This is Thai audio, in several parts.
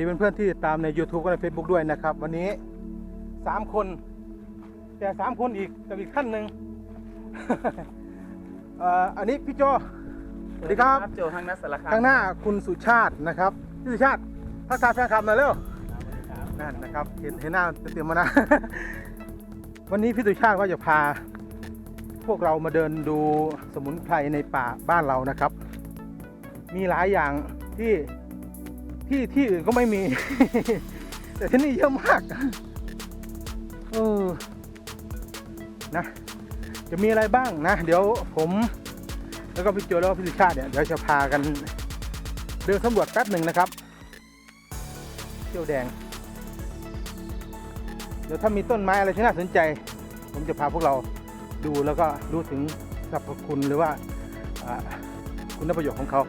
ดีเพื่อนๆที่ติดตามใน YouTube และใน Facebook ด้วยนะครับ วันนี้สามคน แต่สามคนอีกกับอีกท่านหนึ่งเอ่ออันนี้พี่โจสวัสดีครับโจทางนัสสารคามข้างหน้าคุณสุชาตินะครับพี่สุชาติทักทายแฟนคลับหน่อยเร็วนั่นนะครับเห็นเห็นหน้าเต็มๆมานะ วันนี้พี่สุชาติก็จะพา พวกเรามาเดินดูสมุนไพรในป่าบ้านเรานะครับ มีหลายอย่างที่ ที่ที่อื่นก็ไม่มี แต่ที่นี่เยอะมากเออนะ จะมีอะไรบ้างนะ เดี๋ยวผม แล้วก็พี่โจแล้วก็พี่ลิชาติเนี่ยเดี๋ยวจะพากัน เดินสำรวจแป๊บหนึ่งนะครับเที่ยวแดง เดี๋ยวถ้ามีต้นไม้อะไรที่น่าสนใจ ผมจะพาพวกเราดูแล้วก็รู้ถึงสรรพคุณหรือว่าอ่าคุณประโยชน์ของเขา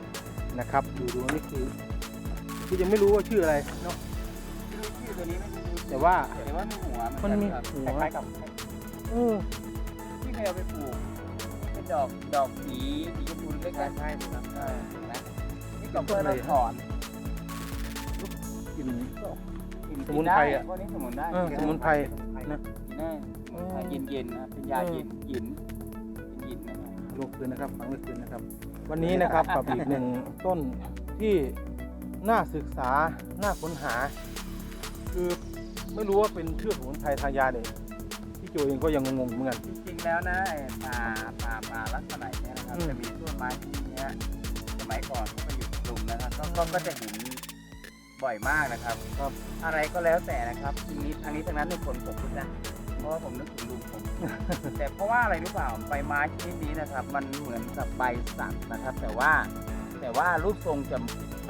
นะครับ ดูดูนี่คือ คือยังไม่รู้ว่าชื่ออะไรเนาะชื่อตัวนี้ไม่รู้แต่ว่า แต่ว่ามีหัวมันมีครับหัว คล้ายๆกับเออที่เคยเอาไปปลูกเป็นดอกดอกสีสีชมพูเล็กๆใช่ครับใช่นะนี่ดอกเพื่อเราถอนกลิ่นก็กินสมุนไพรอะ พวกนี้สมุนได้เออสมุนไพรนะ กินได้สมุนไพรเย็นๆนะเป็นยาเย็นเย็นเย็นๆนะครับลงคืนนะครับฝังลงคืนนะครับ วันนี้นะครับกับอีกหนึ่งต้นที่ น่าศึกษา น่าค้นหา คือไม่รู้ว่าเป็นชื่อสมุนไพรทางยาเนี่ยพี่โจเองก็ยังงงๆเหมือนกัน จริงๆแล้วนะไอ้ป่าป่าป่าลักษณะเนี้ยนะครับอืม จะมีต้นไม้ที่เนี้ยสมัยก่อนเขาไปอยู่กลุ่มนะครับก็ก็ก็จะเห็นบ่อยมากนะครับครับ อะไรก็แล้วแต่นะครับทีนี้ทางนี้ทางนั้นในคนผมรู้นะเพราะว่าผมนึกถึงลุงผม แต่เพราะว่าอะไรรู้เปล่าใบไม้ชนิดนี้นะครับ มันเหมือนกับใบสักนะครับ แต่ว่าแต่ว่ารูปทรงจะ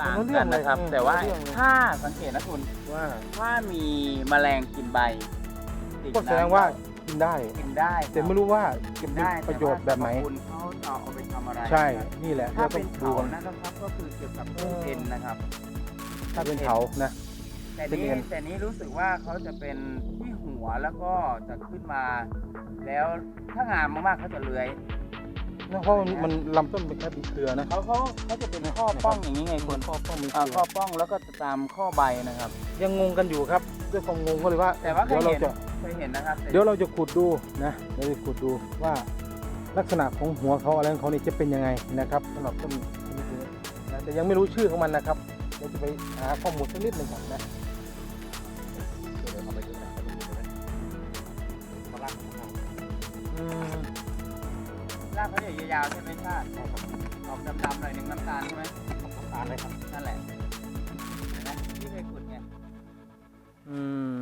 ต่างกันนะครับคนละเรื่องเลยแต่ว่าคนละเรื่องเลยถ้าสังเกตนะคุณว่าถ้ามีแมลงกินใบติก็แสดงว่ากินได้กินได้แต่ไม่รู้ว่ากินได้ประโยชน์แบบไหนคุณเขาจะเอาไปทำอะไรใช่นี่แหละถ้าเราต้เป็องนดูเถากันนะครับก็คือเกี่ยวกับเรื่องเอ็นนะครับ ถ้าเป็นเถานะแต่เป็นนี้เอ็นแต่นี้รู้สึกว่าเขาจะเป็นที่หัวแล้วก็จะขึ้นมา แล้วถ้างามมากๆเขาจะเลื้อย เพราะมันมันลำต้นเป็นแค่เป็นเครือนะ เขาเขาเขาจะเป็นข้อป้องอย่างนี้ไงคุณข้อป้องมีเคอ่ารือข้อป้องแล้วก็จะตามข้อใบนะครับ ยังงงกันอยู่ครับด้วยความงงก็เลยว่าแต่ว่าเคเดี๋ยยวเราเห็นจะเคยเห็นนะครับแต่เดี๋ยวเราจะขุดดูนะเราจะขุดดูว่าลักษณะของหัวเขาอะไรของเขานี่จะเป็นยังไงนะครับสำหรับต้นชนิดนี้นะแต่ยังไม่รู้ชื่อของมันนะครับเดี๋ยวจะไปหาข้อมูลสักนิดหนึ่งก่อนนะากเขาจะยาวๆใช่ไหมชาติออกดำๆหน่อยหนึ่งน้ำตาลใช่ไหมน้ำตาลเลยครับนั่นแหละเห็นไหมที่เคยขุดไงอืม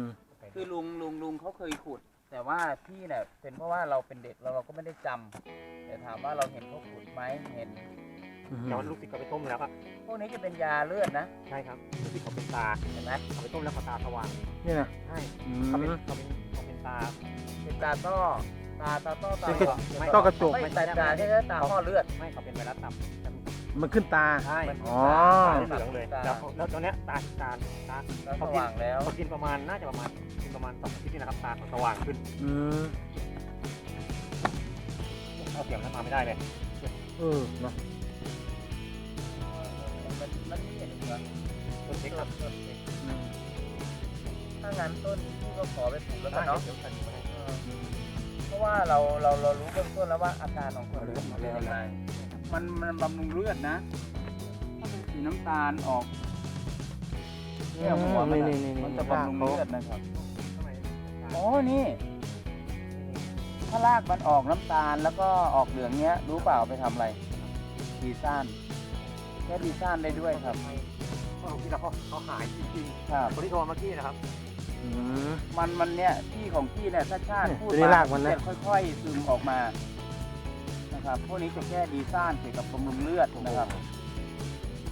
คือลุงลุงลุงเขาเคยขุด แต่ว่าพี่เนี่ยเป็นเพราะว่าเราเป็นเด็กเราเราก็ไม่ได้จำแต่ถามว่าเราเห็นเขาขุดไหมเห็นเดี๋ยวลูกศิษย์เขาไปต้มแล้วครับพวกนี้จะเป็นยาเลือดนะใช่ครับลูกศิษย์เขาเป็นตาเห็นไหมเขาไปต้มแล้วเขาตาสว่างนี่นะใช่อืเขาเป็นมเขาเป็นเขาเป็นตา เป็นตาต้อ ตาตาต้อตาเป็นกระหลอดไม่ต้อกระจก ไม่ตาตาแค่ตาห่อเลือดไม่เขาเป็นไวรัสตับมันขึ้นตาใช่อ๋อตาเหลืองเลยตาแล้วแล้วตอนเนี้ยตาตาตาตาสว่างแล้วเขากินประมาณน่าจะประมาณกินประมาณสองอาทิตย์นี่นะครับตาเขาสว่างขึ้นอืมเอาเสียงท่านมาไม่ได้เลยเออเนาะมันมันไม่เห็นเหรอต้นเล็กครับต้นเล็กอืมถ้างั้นต้นพี่ก็ขอไปปลูกแล้วได้กันเนาะ เดี๋ยวท่านมาให้เออเพราะว่าเราเราเรารู้เบื้องต้นแล้วว่าอาการของคนเป็นยังไงมันมันบำรุงเลือดนะถ้าเป็นสีน้ำตาลออกเนี่ยหัวมันนี่อะนี่นี่มันจะบำรุงเลือดนะครับทำไมอ๋อนี่ ถ้ารากมันออกน้ำตาลแล้วก็ออกเหลืองเงี้ย รู้เปล่าไปทำอะไรดีซ่านแค่ดีซ่านได้ด้วยครับเพราะที่เราเขาเขาหายจริงครับๆคนที่โทรเมื่อกี้นะครับอื มมันมันเนี่ยที่ของพี่เนี่ยถ้าชาติเนี่ยพูดตัวนี้รากมันนะจะค่อยๆซึมออกมานะครับพวกนี้จะแค่ดีซ่านเกี่ยวกับบำรุงเลือดนะครับ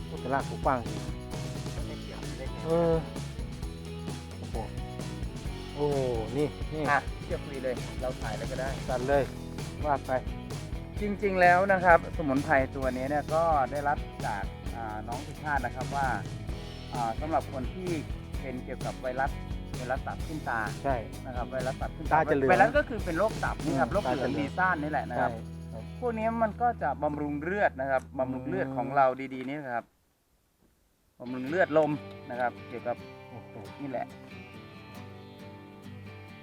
โอ้แต่รากกว้างจริงไม่เกี่ยวไม่ได้เออโอ้โหโอ้นี่นี่อะเชื่อคุยเลย เราถ่ายแล้วก็ได้ตัดเลยวาดไปจริงๆแล้วนะครับ สมุนไพรตัวนี้เนี่ยก็ได้รับจากอ่าน้องสุชาตินะครับว่าอ่าสำหรับคนที่เป็นเกี่ยวกับไวรัส ไวรัสตับขึ้นตาใช่ นะครับไวรัสตับขึ้นตาจะเหลืองไวรัสก็คือเป็นโรคตับนี่ครับอืมโรคเหลืตาอจะงเหลืองดีซ่านนี่แหละนะคใช่รับ พวกนี้มันก็จะบำรุงเลือดนะครับบำรุงเลือดอืมของเราดีๆนี่นะครับบำรุงเลือดลมนะครับ เกี่ยวกับโอ้โหนี่แหละ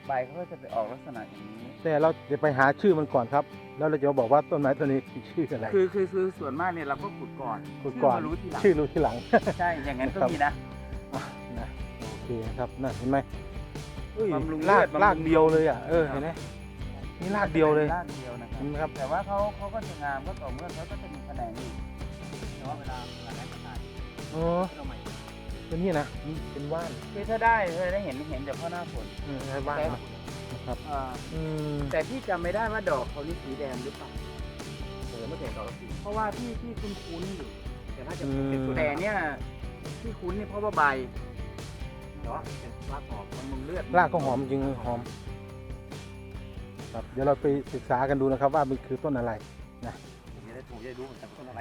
ใบเขาก็จะไปออกลักษณะอย่างนี้ แต่เราจะไปหาชื่อมันก่อนครับ แล้วเราจะบอกว่าต้นไม้ต้นนี้คือชื่ออะไร คือคือคือส่วนมากเนี่ยเราก็ขุดก่อนขุดก่อน ชื่มารู้ทีหลังชื่อรู้ทีหลัง ใช่ อย่างนั้นก็ครับมีนะอะนะโอ เคครับนั่นเห็นไหมเอ้ยบำรุงลากเลือดบำรุง ลากเดียวเลยอะเออครับเห็นไหมนี่ลากเดียวเลย รากเดียวนะครับเห็นไหมครับ แต่ว่าเขาเขาก็จะงามก็ต่อเมื่อเขาก็จะมีแขนงอีกแต่ว่าเวลาเวลาได้กระต่ายอ๋อเราใหม่เป็นนี่นะนี่เป็นว่านคือถ้าได้เคยได้เห็นเห็นแต่เพราะหน้าฝนเออเป็นว่านแต่นะครับอ่าอืมแต่พี่จำไม่ได้ว่าดอกเขานี่สีแดงหรือเปล่าเออไม่เห็นดอกละสีเพราะว่าพี่พี่คุ้นๆอยู่แต่น่าจะเป็นส่วนแต่เนี่ยที่คุ้นนี่เพราะว่าใบ แต่ว่าเป็นรากหอมบำรุงเลือดรากก็หอมจริงหอมครับเดี๋ยวเราไปศึกษากันดูนะครับว่ามันคือต้นอะไรผมจะได้ผมจะได้รู้เหมือนกันว่าต้นอะไร